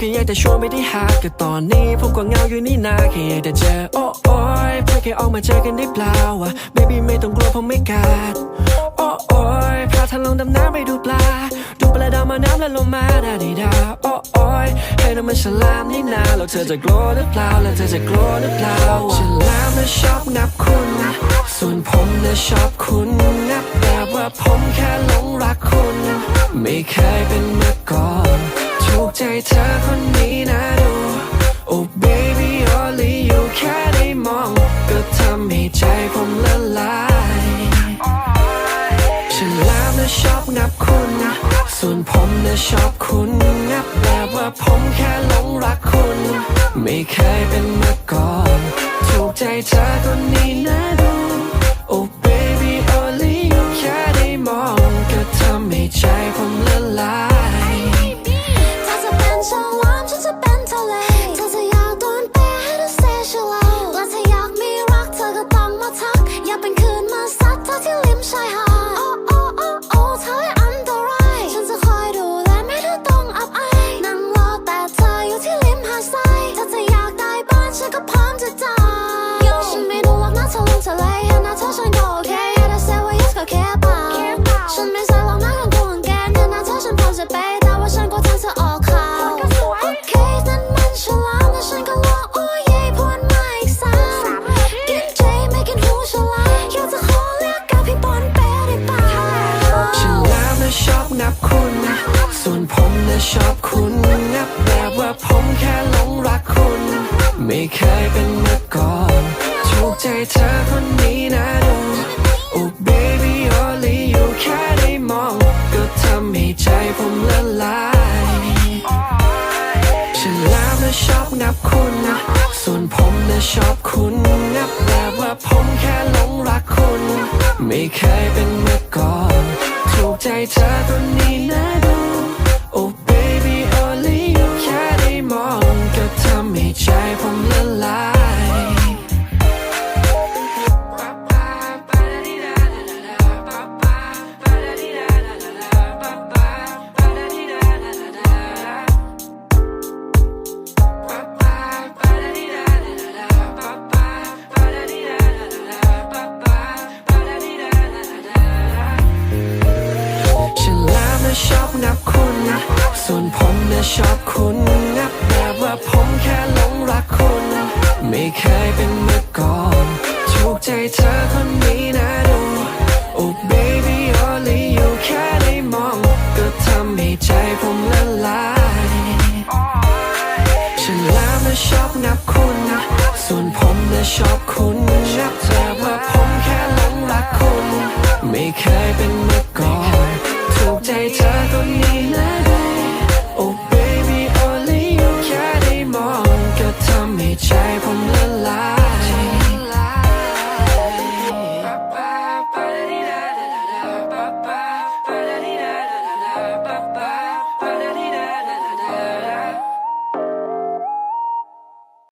แค่ยากจะชวนไปที่หาดก็ตอนนี้ผมก็เหงาอยู่นี่นาแค่อยากจะเจอโอ้โอ้ยเพื่อแค่ออกมาเจอกันได้เปล่าวะ baby ไม่ต้องกลัวผมไม่กัดโอ้โอ้ยพาทางลงดำน้ำไปดูปลา ดูปลาดาวมาน้ำแล้วลงมาดาดีดาโอ้โอ้ยให้น้ำมันฉลามนี่นาแล้วเธอจะกลัวหรือเปล่าแล้วเธอจะกลัวหรือเปล่าฉลามน่ะชอบงับคุณส่วนผมน่ะชอบคุณงับแบบว่าผมแค่หลงรักคุณ ไม่เคยเป็นมาก่อน ถูกใจเธอคนนี้นะดู Oh baby only you แค่ได้มอง ก็ทำให้ใจผมละลายฉันแล้วนะชอบงับคุณ ส่วนผมนะชอบคุณงับแบบว่าผมแค่หลงรักคุณ ไม่เคยเป็นมาก่อน ถูกใจเธอคนนี้นะดู ทัก ผมนะชอบคุณงับแบบว่าผมแค่หลงรักคุณ ไม่เคยเป็นมาก่อนถูกใจเธอคนนี้นะดู Oh baby only you แค่ได้มอง ก็ทำให้ใจผมละลายฉันแล้วนะชอบงับคุณ ส่วนผมนะชอบคุณงับแบบว่าผมแค่หลงรักคุณ ไม่เคยเป็นมาก่อนถูกใจเธอคนนี้ นะชอบนับคุณส่วนผมนะชอบคุณนะแต่ว่าผมแค่หลงรักคุณ ไม่เคยเป็นเมื่อก่อนถูกใจเธอคนนี้นะดู Oh baby only you แค่ได้มอง ก็ทำให้ใจผมละลายฉันแล้วนะชอบนับคุณส่วนผมนะชอบคุณนะแต่ว่าผมแค่หลงรักคุณ ไม่เคยเป็น ใจเธอตรงนี้นะ Oh baby only you แค่ได้มองก็ทำให้ใจผม